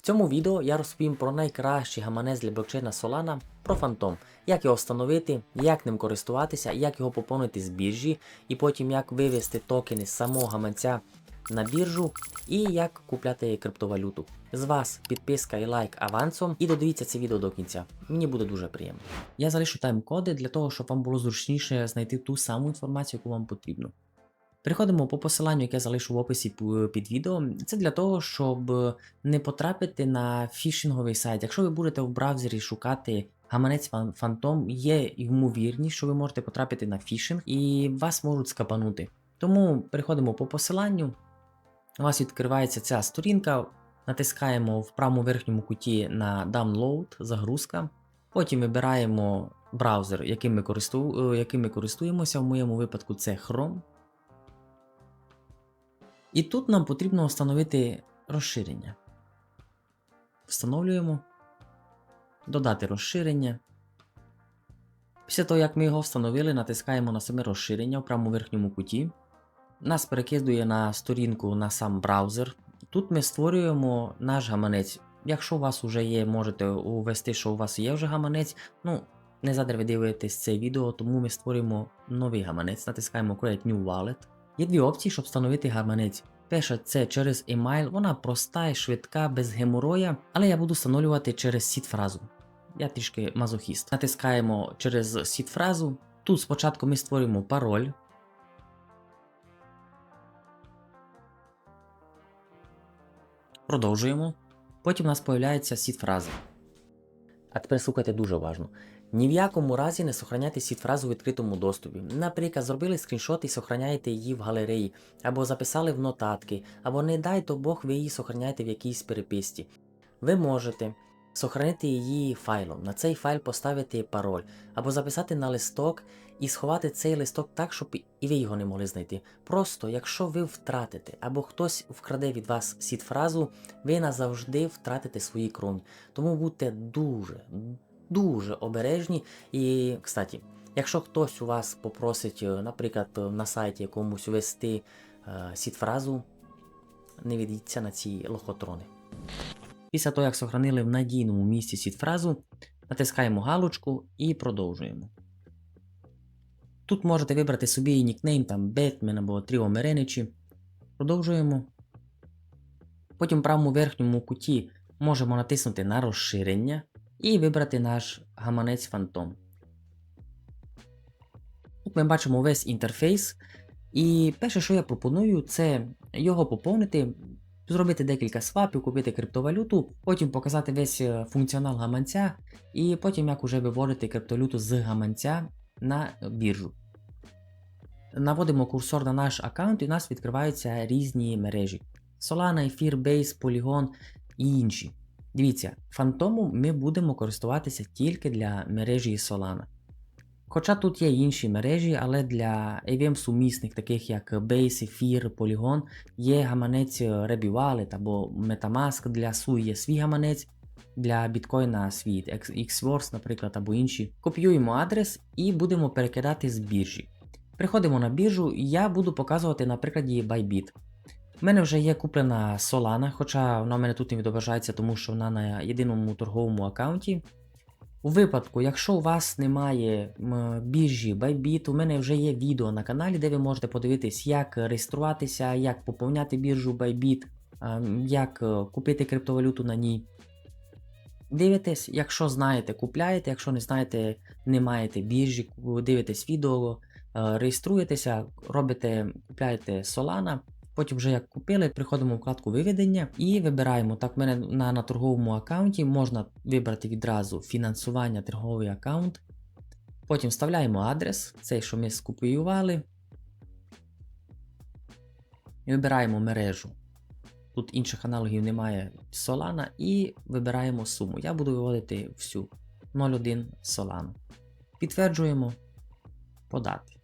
В цьому відео я розповім про найкращий гаманець для блокчейна Solana, про Phantom, як його встановити, як ним користуватися, як його поповнити з біржі, і потім як вивести токени з самого гаманця на біржу і як купляти криптовалюту. З вас підписка і лайк авансом, і додивіться це відео до кінця. Мені буде дуже приємно. Я залишу тайм-коди для того, щоб вам було зручніше знайти ту саму інформацію, яку вам потрібно. Переходимо по посиланню, яке я залишу в описі під відео. Це для того, щоб не потрапити на фішинговий сайт. Якщо ви будете в браузері шукати гаманець Фан- Phantom, є ймовірність, що ви можете потрапити на фішинг і вас можуть скапанути. Тому переходимо по посиланню. У вас відкривається ця сторінка. Натискаємо в правому верхньому куті на Download, загрузка. Потім вибираємо браузер, яким ми користуємося. В моєму випадку це Chrome. І тут нам потрібно встановити розширення. Встановлюємо. Додати розширення. Після того, як ми його встановили, натискаємо на саме розширення в правому верхньому куті. Нас перекидує на сторінку на сам браузер. Тут ми створюємо наш гаманець. Якщо у вас вже є, можете увести, що у вас є вже гаманець. Ну, не задер ви дивитесь це відео, тому ми створюємо новий гаманець, натискаємо Create New Wallet. Є дві опції, щоб встановити гаманець. Перша це через email, вона проста і швидка, без гемороя, але я буду встановлювати через сіт-фразу. Я трішки мазохіст. Натискаємо через сіт-фразу. Тут спочатку ми створюємо пароль. Продовжуємо. Потім у нас з'являється сіт-фраза. А тепер слухайте дуже уважно. Ні в якому разі не сохраняйте сіт-фразу в відкритому доступі. Наприклад, зробили скріншот і сохраняєте її в галереї, або записали в нотатки, або не дай то Бог ви її сохраняєте в якійсь переписці. Ви можете сохранити її файлом, на цей файл поставити пароль, або записати на листок і сховати цей листок так, щоб і ви його не могли знайти. Просто, якщо ви втратите, або хтось вкраде від вас сіт-фразу, ви назавжди втратите свої крони. Тому будьте дуже, дуже обережні. І, кстати, якщо хтось у вас попросить, е, наприклад, на сайті якомусь ввести е, сіт-фразу, не ведіться на ці лохотрони. Після того, як сохранили в надійному місці сіт-фразу, натискаємо галочку і продовжуємо. Тут можете вибрати собі нікнейм, там Batman або Тріо Мереничі. Продовжуємо. Потім в правому верхньому куті можемо натиснути на розширення і вибрати наш гаманець Phantom. Тут ми бачимо весь інтерфейс. І перше, що я пропоную, це його поповнити, зробити декілька свапів, купити криптовалюту, потім показати весь е, функціонал гаманця, і потім як уже виводити криптовалюту з гаманця на біржу. Наводимо курсор на наш аккаунт і у нас відкриваються різні мережі: Solana, Etherbase, Polygon і інші. Дивіться, фантому ми будемо користуватися тільки для мережі Solana. Хоча тут є інші мережі, але для EVM сумісних, таких як Base, Ether, Polygon, є гаманець Rebby Wallet або Metamask для SUI є свій гаманець, для біткоїна свій Xworks, наприклад, або інші. Копіюємо адрес і будемо перекидати з біржі. Приходимо на біржу, і я буду показувати на прикладі Bybit. У мене вже є куплена Solana, хоча вона в мене тут не відображається, тому що вона на єдиному торговому аккаунті. У випадку, якщо у вас немає біржі Bybit, у мене вже є відео на каналі, де ви можете подивитись, як реєструватися, як поповняти біржу Bybit, як е, купити криптовалюту на ній. Дивитесь, якщо знаєте, купляєте, якщо не знаєте, не маєте біржі, дивитесь відео, е, реєструєтеся, робите, купляєте Solana. Потім, вже як купили, приходимо в вкладку виведення і вибираємо. Так, в мене на, на торговому аккаунті можна вибрати відразу фінансування торговий аккаунт. Потім вставляємо адрес, цей, що ми скопіювали. І вибираємо мережу. Тут інших аналогів немає Solana і вибираємо суму. Я буду виводити всю 0,1 Solana. Підтверджуємо подати.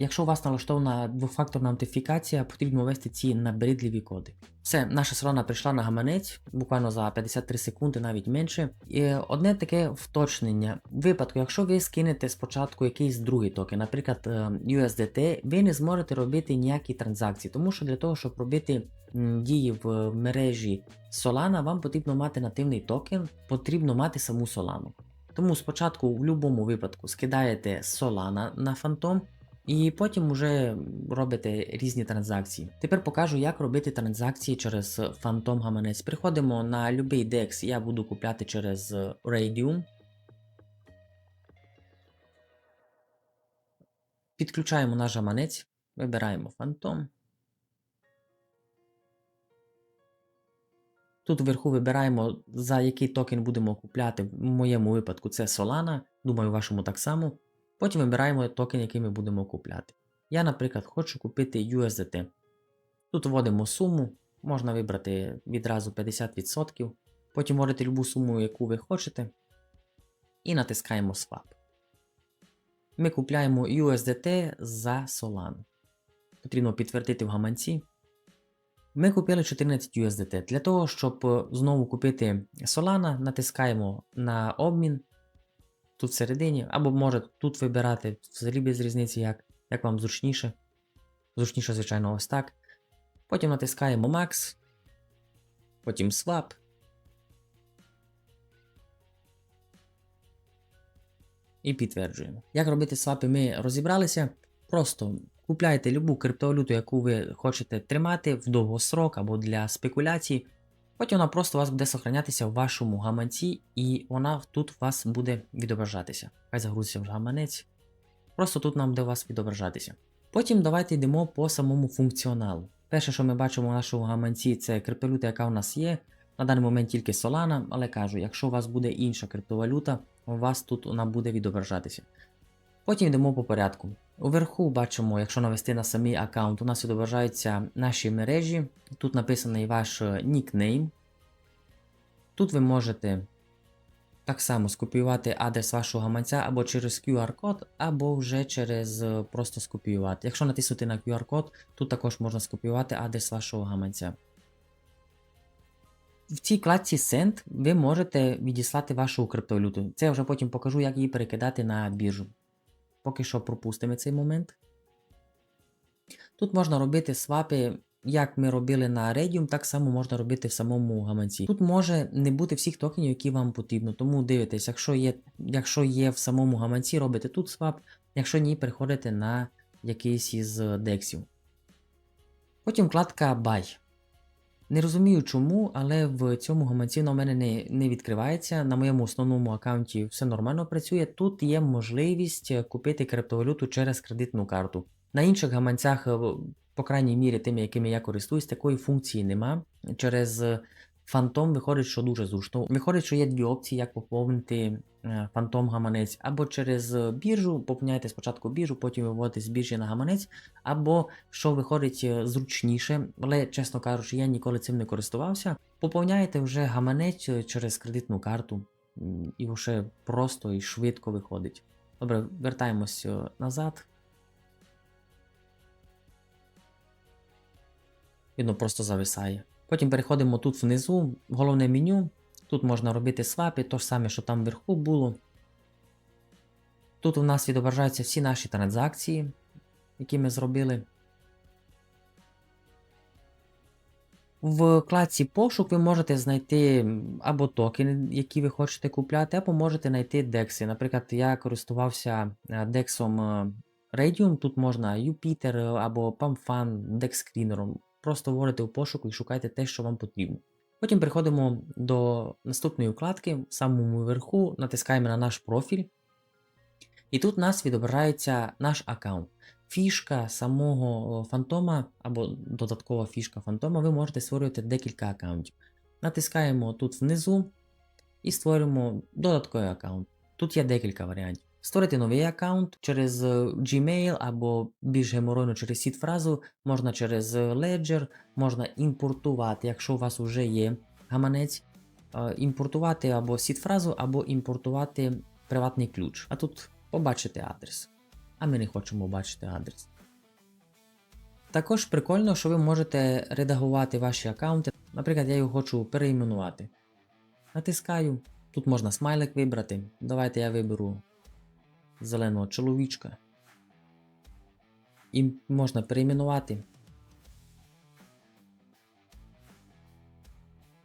Якщо у вас налаштована двофакторна аутентифікація, потрібно ввести ці набридливі коди. Все, наша солана прийшла на гаманець буквально за 53 секунди, навіть менше. І одне таке вточнення. В випадку, якщо ви скинете спочатку якийсь другий токен, наприклад е, USDT, ви не зможете робити ніякі транзакції, тому що для того, щоб робити дії в мережі Solana, вам потрібно мати нативний токен, потрібно мати саму Solana. Тому спочатку в будь-якому випадку скидаєте Solana на фантом. І потім вже робите різні транзакції. Тепер покажу, як робити транзакції через Phantom гаманець. Приходимо на будь-який DEX, я буду купляти через Radium. Підключаємо наш гаманець, вибираємо Phantom. Тут вверху вибираємо, за який токен будемо купляти. В моєму випадку це Solana, думаю, в вашому так само. Потім вибираємо токен, який ми будемо купляти. Я, наприклад, хочу купити USDT. Тут вводимо суму, можна вибрати відразу 50%. Потім вводите любу суму, яку ви хочете. І натискаємо Swap. Ми купляємо USDT за Solana. Потрібно підтвердити в гаманці. Ми купили 14 USDT. Для того, щоб знову купити Solana, натискаємо на обмін тут всередині, або може тут вибирати взагалі без різниці, як, як вам зручніше. Зручніше, звичайно, ось так. Потім натискаємо Max, потім Swap. І підтверджуємо. Як робити свапи, ми розібралися. Просто купляйте любу криптовалюту, яку ви хочете тримати в довгосрок або для спекуляцій. Потім вона просто у вас буде сохранятися в вашому гаманці, і вона тут у вас буде відображатися. Хай загрузиться вже гаманець. Просто тут нам буде у вас відображатися. Потім давайте йдемо по самому функціоналу. Перше, що ми бачимо у нашому гаманці, це криптовалюта, яка у нас є. На даний момент тільки Solana, але кажу, якщо у вас буде інша криптовалюта, у вас тут вона буде відображатися. Потім йдемо по порядку. Уверху бачимо, якщо навести на самий аккаунт, у нас відображаються наші мережі. Тут написаний ваш е, нікнейм. Тут ви можете так само скопіювати адрес вашого гаманця або через QR-код, або вже через е, просто скопіювати. Якщо натиснути на QR-код, тут також можна скопіювати адрес вашого гаманця. В цій кладці Send ви можете відіслати вашу криптовалюту. Це я вже потім покажу, як її перекидати на біржу. Поки що пропустимо цей момент. Тут можна робити свапи, як ми робили на Radium, так само можна робити в самому гаманці. Тут може не бути всіх токенів, які вам потрібно. Тому дивитесь, якщо є якщо є в самому гаманці, робите тут свап, якщо ні, переходите на якийсь із дексів. Потім вкладка Buy. Не розумію чому, але в цьому гаманці на мене не, не відкривається. На моєму основному аккаунті все нормально працює. Тут є можливість купити криптовалюту через кредитну карту. На інших гаманцях, е, по крайній мірі, тими, якими я користуюсь, такої функції нема. Через Фантом виходить, що дуже зручно. Виходить, що є дві опції, як поповнити фантом гаманець, або через біржу, поповняєте спочатку біржу, потім виводите з біржі на гаманець, або що виходить е, зручніше, але, чесно кажучи, я ніколи цим не користувався. Поповняєте вже гаманець е, через кредитну карту, і вже просто і швидко виходить. Добре, вертаємось е, назад. Видно, просто зависає. Потім переходимо тут внизу, головне меню. Тут можна робити свапи, то ж саме, що там вверху було. Тут у нас відображаються всі наші транзакції, які ми зробили. В кладці пошук ви можете знайти або токени, які ви хочете купляти, або можете знайти декси. Наприклад, я користувався дексом Radium, тут можна Jupiter або PAMFAN, DexScreener. Просто вводите у пошуку і шукайте те, що вам потрібно. Потім переходимо до наступної вкладки, в самому верху, натискаємо на наш профіль. І тут у нас відображається наш аккаунт. Фішка самого фантома або додаткова фішка фантома, ви можете створювати декілька аккаунтів. Натискаємо тут внизу і створюємо додатковий аккаунт. Тут є декілька варіантів. Створити новий аккаунт через е, Gmail або більш геморойно через сіт-фразу, можна через Ledger, можна імпортувати, якщо у вас вже є гаманець, е, імпортувати або сіт-фразу, або імпортувати приватний ключ. А тут побачите адрес. а ми не хочемо бачити адрес. Також прикольно, що ви можете редагувати ваші аккаунти. Наприклад, я його хочу переіменувати. Натискаю. Тут можна смайлик вибрати. Давайте я виберу зеленого чоловічка. І можна переіменувати.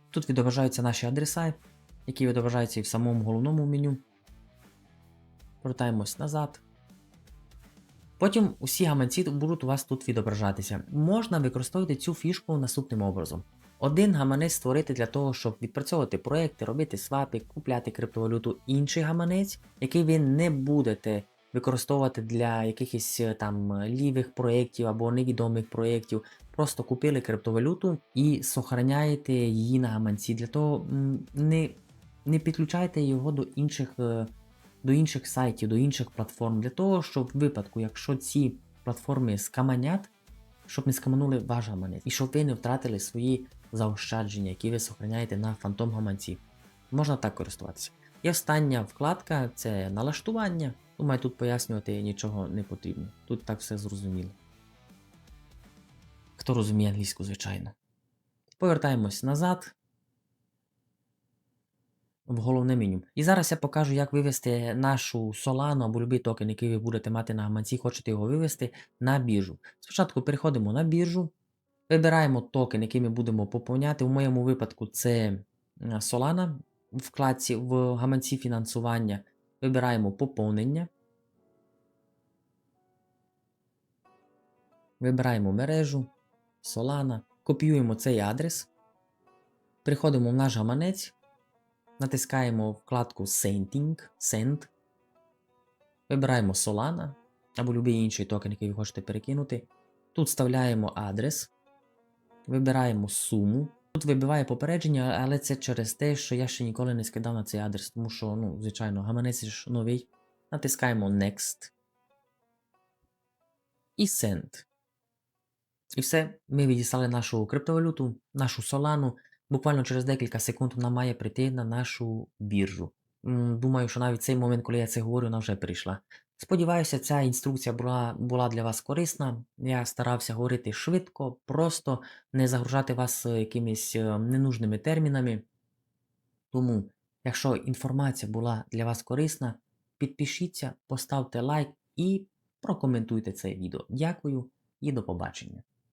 Тут відображаються наші адреса, які відображаються і в самому головному меню. Повертаємось назад. Потім усі гаманці будуть у вас тут відображатися. Можна використовувати цю фішку наступним образом. Один гаманець створити для того, щоб відпрацьовувати проекти, робити свапи, купляти криптовалюту, інший гаманець, який ви не будете використовувати для якихось е, там лівих проєктів або невідомих проєктів. Просто купили криптовалюту і сохраняєте її на гаманці. Для того не, не підключайте його до інших, е, до інших сайтів, до інших платформ. Для того, щоб в випадку, якщо ці платформи скаманять, щоб не скаманули ваш гаманець, і щоб ви не втратили свої заощадження, які ви сохраняєте на фантом гаманці. Можна так користуватися. І остання вкладка це налаштування. Думаю, тут пояснювати нічого не потрібно. Тут так все зрозуміло. Хто розуміє англійську, звичайно. Повертаємось назад в головне меню. І зараз я покажу, як вивести нашу Solana або будь-який токен, який ви будете мати на гаманці, хочете його вивести на біржу. Спочатку переходимо на біржу, вибираємо токен, який ми будемо поповняти. У моєму випадку це Solana в вкладці в гаманці фінансування. Вибираємо поповнення. Вибираємо мережу, Solana, копіюємо цей адрес. Приходимо в наш гаманець, натискаємо вкладку Sending, Send. Вибираємо Solana або будь-який інший токен, який ви хочете перекинути. Тут вставляємо адрес, вибираємо суму. Тут вибиває попередження, але це через те, що я ще ніколи не скидав на цей адрес, тому що, ну, звичайно, гаманець ж новий. Натискаємо Next і Send. І все, ми відіслали нашу криптовалюту, нашу Solana. Буквально через декілька секунд вона має прийти на нашу біржу. Думаю, що навіть цей момент, коли я це говорю, вона вже прийшла. Сподіваюся, ця інструкція була, була для вас корисна. Я старався говорити швидко, просто не загружати вас е, якимись е, ненужними термінами. Тому, якщо інформація була для вас корисна, підпишіться, поставте лайк і прокоментуйте це відео. Дякую і до побачення.